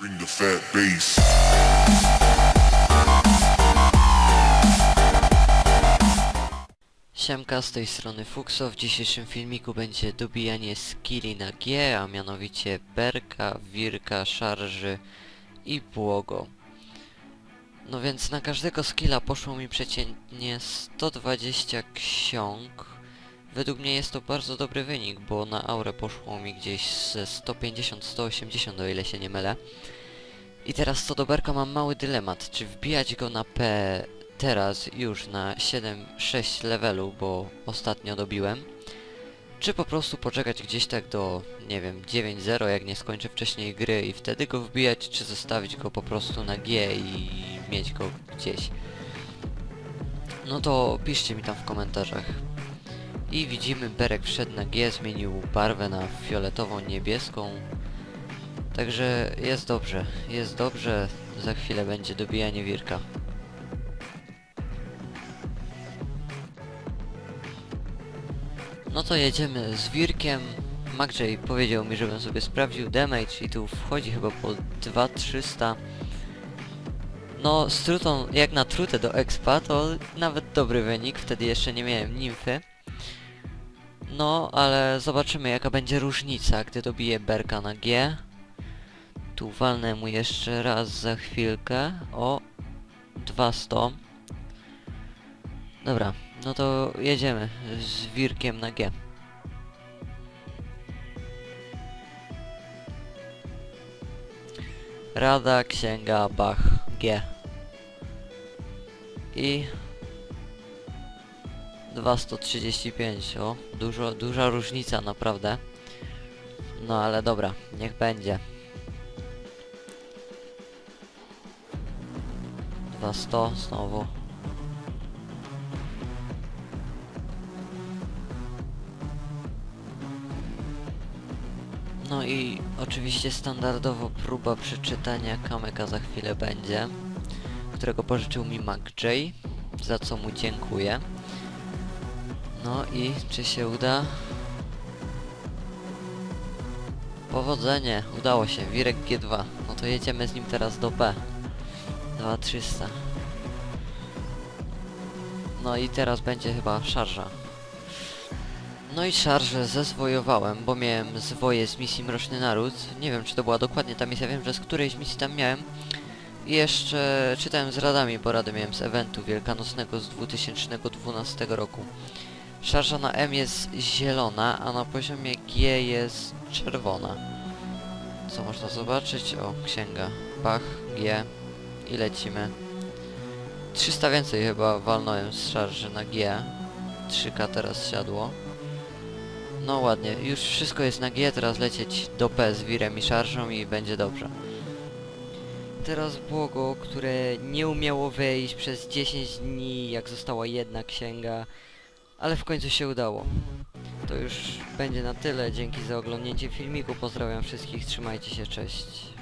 Bring the fat bass. Siemka, z tej strony Fuxo. W dzisiejszym filmiku będzie dobijanie skilli na G, a mianowicie Berka, Wirka, Szarży i Błogo. No więc na każdego skilla poszło mi przeciętnie 120 ksiąg. Według mnie jest to bardzo dobry wynik, bo na aurę poszło mi gdzieś ze 150-180 o ile się nie mylę. I teraz co do Berka mam mały dylemat, czy wbijać go na P teraz już na 7-6 levelu, bo ostatnio dobiłem, czy po prostu poczekać gdzieś tak do, nie wiem, 9-0, jak nie skończę wcześniej gry i wtedy go wbijać, czy zostawić go po prostu na G i mieć go gdzieś. No to piszcie mi tam w komentarzach. I widzimy, Berek wszedł na G, zmienił barwę na fioletową, niebieską. Także jest dobrze, jest dobrze, za chwilę będzie dobijanie Wirka. No to jedziemy z Wirkiem. MacJ powiedział mi, żebym sobie sprawdził damage i tu wchodzi chyba po 2300. No, z trutą, jak na trutę do expa, to nawet dobry wynik, wtedy jeszcze nie miałem nimfy. No, ale zobaczymy jaka będzie różnica, gdy dobiję Berka na G. Tu walnę mu jeszcze raz za chwilkę. O, 200. Dobra, no to jedziemy z Wirkiem na G. Rada, księga, Bach, G. I 235, o, dużo, duża różnica naprawdę. No ale dobra, niech będzie. 200 znowu. No i oczywiście standardowo próba przeczytania Kameka za chwilę będzie, którego pożyczył mi MacJ, za co mu dziękuję. No i czy się uda? Powodzenie, udało się, Wirek G2. No to jedziemy z nim teraz do B. 2300. No i teraz będzie chyba szarża. No i szarżę zezwojowałem, bo miałem zwoje z misji Mroczny Naród. Nie wiem, czy to była dokładnie ta misja, wiem, że z którejś misji tam miałem. I jeszcze czytałem z radami, bo rady miałem z eventu wielkanocnego z 2012 roku. Szarża na M jest zielona, a na poziomie G jest czerwona. Co można zobaczyć? O, księga. Bach, G. I lecimy. 300 więcej chyba walnąłem z szarży na G. 3K teraz siadło. No ładnie, już wszystko jest na G, teraz lecieć do P z wirem i szarżą i będzie dobrze. Teraz błogo, które nie umiało wejść przez 10 dni, jak została jedna księga, ale w końcu się udało. To już będzie na tyle, dzięki za oglądnięcie filmiku, pozdrawiam wszystkich, trzymajcie się, cześć.